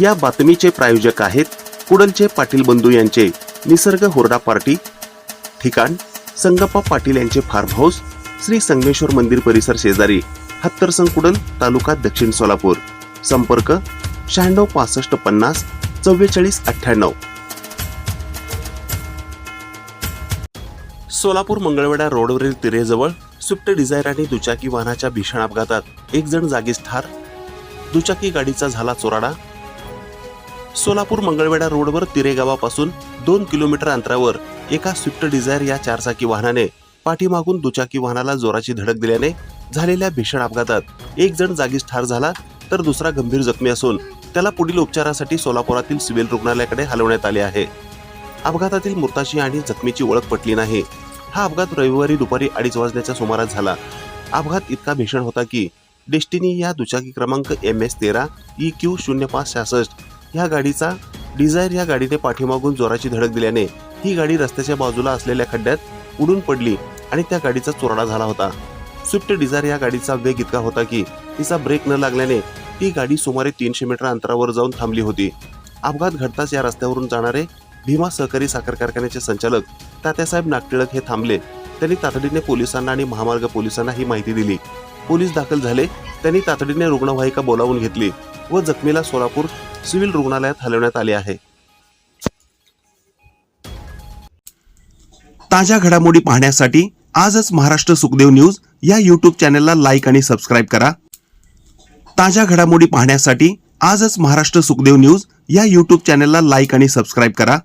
या बातमीचे प्रायोजक आहेत कुडलचे पाटील बंधू यांचे निसर्ग हुरडा पार्टी. ठिकाण संगप्पा पाटील यांचे फार्म हाऊस श्री संगमेश्वर मंदिर परिसर शेजारी हत्तरसंग कुडल तालुका दक्षिण सोलापूर. संपर्क शहाण्णव पासष्ट पन्नास चव्वेचाळीस अठ्ठ्याण्णव. सोलापूर मंगळवेढा रोडवरील तिरेजवळ स्विफ्ट डिझायर आणि दुचाकी वाहनाच्या भीषण अपघातात एक जण जागीच ठार. दुचाकी गाडीचा झाला चोराडा सोलापूर मंगळवेढा रोडवर तिरे गावापासून दोन किलोमीटर अंतरावर एका स्विफ्ट डिझायर या चारचाकी वाहनाने पाठीमागून दुचाकी वाहनाला जोराची धडक दिल्याने झालेल्या भीषण अपघातात एक जण जागीच ठार झाला तर दुसरा गंभीर जखमी असून त्याला पुढील उपचारासाठी सोलापुरातील सिव्हिल रुग्णालयाकडे हलवण्यात आले आहे. अपघातातील मृताची आणि जखमीची ओळख पटली नाही. हा अपघात रविवारी दुपारी अडीच वाजण्याच्या सुमारास झाला. अपघात इतका भीषण होता की डेस्टिनी या दुचाकी क्रमांक एम एस तेरा ई क्यू शून्य पाच सहासष्ट ह्या गाडीचा डिझायर या गाडीने पाठीमागून जोराची धडक दिल्याने ही गाडी रस्त्याच्या बाजूला असलेल्या खड्ड्यात उडून पडली आणि त्या गाडीचा चोराडा झाला होता. स्विफ्ट डिझायर या गाडीचा वेग इतका होता की तिचा ब्रेक न लागल्याने ती गाडी सुमारे तीनशे मीटर अंतरावर जाऊन थांबली होती. अपघात घडताच या रस्त्यावरून जाणारे भीमा सहकारी साखर कारखान्याचे संचालक तात्यासाहेब नागटिळक हे थांबले. त्यांनी तातडीने पोलिसांना आणि महामार्ग पोलिसांना ही माहिती दिली. पोलीस दाखल झाले. त्यांनी तातडीने रुग्णवाहिका बोलावून घेतली व जखमीला सोलापूर सिव्हिल रुग्णालयात हलवण्यात आले आहे. ताज्या घडामोडी पाहण्यासाठी आजच महाराष्ट्र सुखदेव न्यूज या यूट्यूब चॅनलला लाईक आणि सबस्क्राईब करा. ताज्या घडामोडी पाहण्यासाठी आजच महाराष्ट्र सुखदेव न्यूज या यूट्यूब चॅनलला लाईक आणि सबस्क्राईब करा.